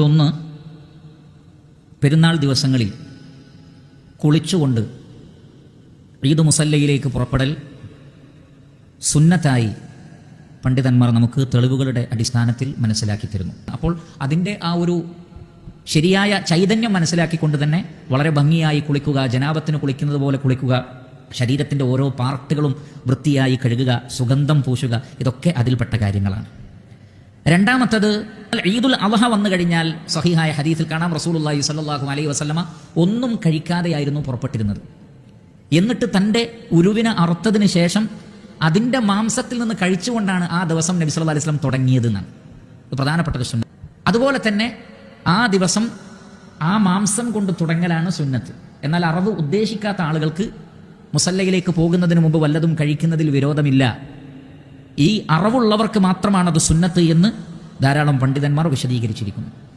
ഒന്ന് പെരുന്നാൾ ദിവസങ്ങളിൽ കുളിച്ചുകൊണ്ട് ഈദ് മുസല്ലയിലേക്ക് പുറപ്പെടൽ സുന്നത്തായി പണ്ഡിതന്മാർ നമുക്ക് തെളിവുകളുടെ അടിസ്ഥാനത്തിൽ മനസ്സിലാക്കി തരുന്നു. അപ്പോൾ അതിന്റെ ആ ഒരു ശരിയായ ചൈതന്യം മനസ്സിലാക്കിക്കൊണ്ട് തന്നെ വളരെ ഭംഗിയായി കുളിക്കുക ജനാപത്തിന് കുളിക്കുന്നത് പോലെ കുളിക്കുക ശരീരത്തിന്റെ ഓരോ പാർട്ടുകളും വൃത്തിയായി കഴുകുക സുഗന്ധം പൂശുക ഇതൊക്കെ അതിൽപ്പെട്ട കാര്യങ്ങളാണ്. രണ്ടാമത്തത് ഈദുൽ അളഹ വന്നു കഴിഞ്ഞാൽ സഹിഹായ ഹദീസിൽ കാണാം റസൂലുള്ളാഹി സ്വല്ലല്ലാഹു അലൈഹി വസ്ലമ ഒന്നും കഴിക്കാതെയായിരുന്നു പുറപ്പെട്ടിരുന്നത്. എന്നിട്ട് തന്റെ ഉരുവിനെ അറുത്തതിന് ശേഷം അതിന്റെ മാംസത്തിൽ നിന്ന് കഴിച്ചുകൊണ്ടാണ് ആ ദിവസം നബി സല്ലാ അലൈഹി സ്വലം തുടങ്ങിയത് എന്നാണ് ഇത് പ്രധാനപ്പെട്ട ഒരു സുന്നത്ത്. അതുപോലെ തന്നെ ആ ദിവസം ആ മാംസം കൊണ്ട് തുടങ്ങലാണ് സുന്നത്ത്. എന്നാൽ അറവ് ഉദ്ദേശിക്കാത്ത ആളുകൾക്ക് മുസല്ലയിലേക്ക് പോകുന്നതിന് മുമ്പ് വല്ലതും കഴിക്കുന്നതിൽ വിരോധമില്ല. ഈ അറവുള്ളവർക്ക് മാത്രമാണത് സുന്നത്ത് എന്ന് ധാരാളം പണ്ഡിതന്മാർ വിശദീകരിച്ചിരിക്കുന്നു.